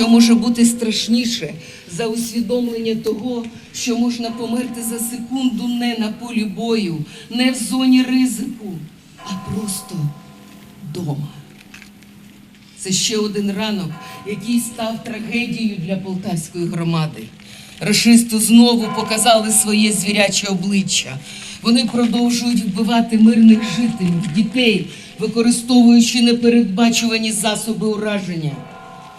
що може бути страшніше за усвідомлення того, що можна померти за секунду не на полі бою, не в зоні ризику, а просто дома. Це ще один ранок, який став трагедією для полтавської громади. Рашисти знову показали своє звіряче обличчя. Вони продовжують вбивати мирних жителів, дітей, використовуючи непередбачувані засоби ураження,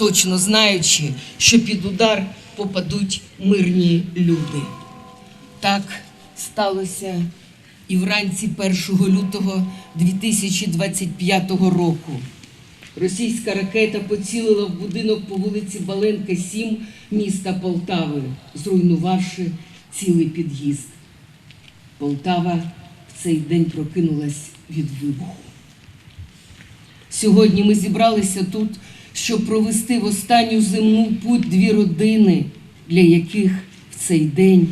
точно знаючи, що під удар попадуть мирні люди. Так сталося і вранці 1 лютого 2025 року. Російська ракета поцілила в будинок по вулиці Баленка, 7 міста Полтави, зруйнувавши цілий під'їзд. Полтава в цей день прокинулась від вибуху. Сьогодні ми зібралися тут, щоб провести в останню земну путь дві родини, для яких в цей день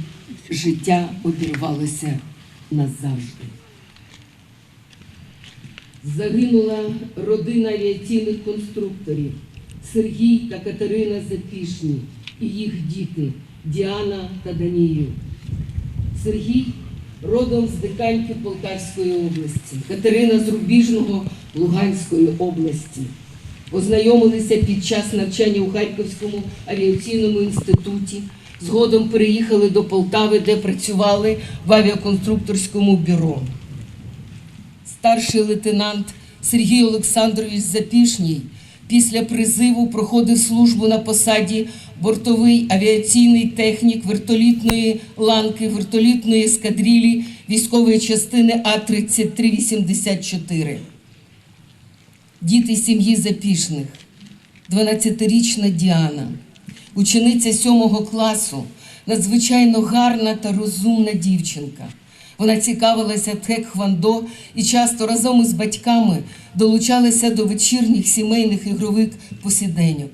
життя обірвалося назавжди. Загинула родина авіаційних конструкторів Сергій та Катерина Запішні і їх діти Діана та Даніїл. Сергій родом з Диканьки Полтавської області, Катерина з Рубіжного Луганської області. Познайомилися під час навчання у Харківському авіаційному інституті. Згодом переїхали до Полтави, де працювали в авіаконструкторському бюро. Старший лейтенант Сергій Олександрович Запішній після призиву проходив службу на посаді бортовий авіаційний технік вертолітної ланки вертолітної ескадрилі військової частини А-3384. Діти сім'ї Запішних, 12-річна Діана, учениця 7 класу, надзвичайно гарна та розумна дівчинка. Вона цікавилася тхекхвондо і часто разом із батьками долучалася до вечірніх сімейних ігрових посіденьок.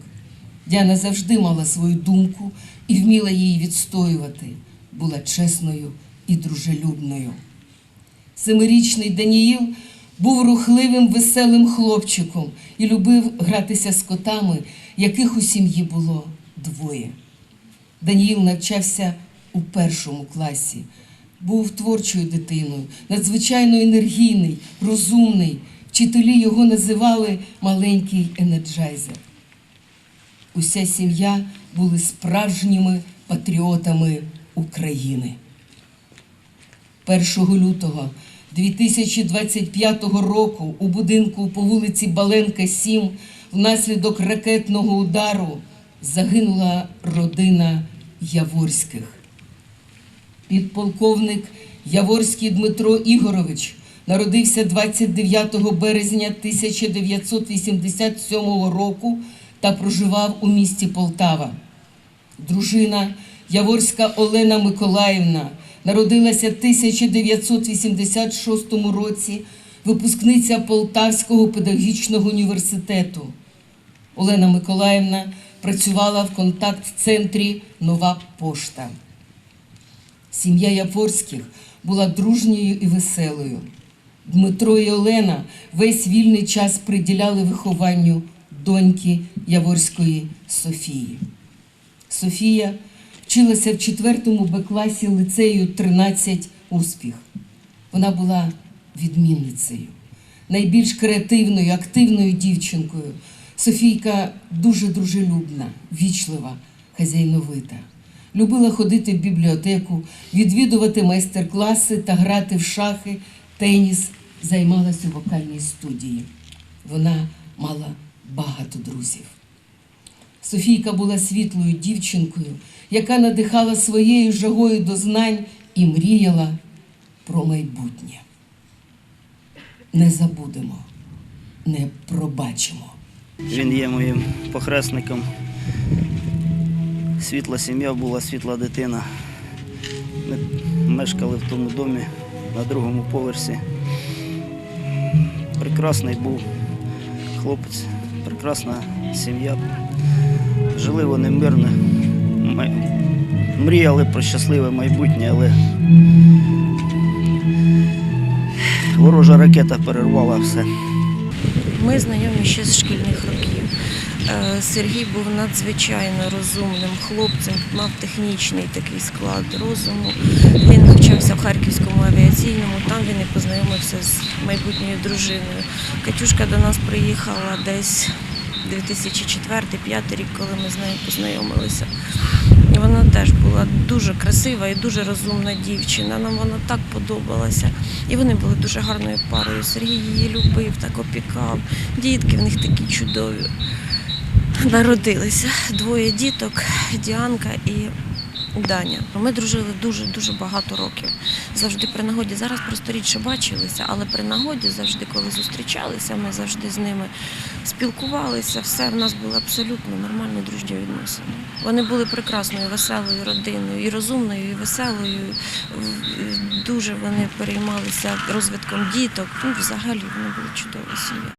Діана завжди мала свою думку і вміла її відстоювати, була чесною і дружелюбною. Семирічний Даніїл був рухливим, веселим хлопчиком і любив гратися з котами, яких у сім'ї було двоє. Даніїл навчався у першому класі, був творчою дитиною, надзвичайно енергійний, розумний. Вчителі його називали маленький енерджайзер. Уся сім'я були справжніми патріотами України. 1 лютого 2025 року у будинку по вулиці Баленка, 7 внаслідок ракетного удару загинула родина Яворських. Підполковник Яворський Дмитро Ігорович народився 29 березня 1987 року та проживав у місті Полтава. Дружина Яворська Олена Миколаївна народилася в 1986 році, випускниця Полтавського педагогічного університету. Олена Миколаївна працювала в контакт-центрі Нова пошта. Сім'я Яворських була дружньою і веселою. Дмитро і Олена весь вільний час приділяли вихованню доньки Яворської Софії. Софія вчилася в 4 Б-класі лицею 13 успіх. Вона була відмінницею, найбільш креативною, активною дівчинкою. Софійка дуже дружелюбна, вічлива, хазяйновита. Любила ходити в бібліотеку, відвідувати майстер-класи та грати в шахи, теніс, займалася у вокальній студії. Вона мала багато друзів. Софійка була світлою дівчинкою, яка надихала своєю жагою до знань і мріяла про майбутнє. Не забудемо, не пробачимо. Він є моїм похресником. Світла сім'я була, світла дитина. Ми мешкали в тому домі на другому поверсі. Прекрасний був хлопець, прекрасна сім'я. Жили вони мирно. Ми мріяли про щасливе майбутнє, але ворожа ракета перервала все. Ми знайомі ще з шкільних років. Е, Сергій був надзвичайно розумним хлопцем, мав технічний такий склад розуму. Він навчався в Харківському авіаційному, там він і познайомився з майбутньою дружиною. Катюшка до нас приїхала десь 2004-2005 рік, коли ми з нею познайомилися. Вона теж була дуже красива і дуже розумна дівчина. Нам вона так подобалася. І вони були дуже гарною парою. Сергій її любив, так опікав. Дітки в них такі чудові. Народилися двоє діток, Діанка і Даня. Ми дружили дуже дуже багато років. Завжди при нагоді. Зараз просто рідше бачилися, але при нагоді завжди, коли зустрічалися, ми завжди з ними спілкувалися. Все в нас було абсолютно нормально, дружні відносини. Вони були прекрасною, веселою родиною, і розумною, і веселою. Дуже вони переймалися розвитком діток. Ну, взагалі вони були чудова сім'я.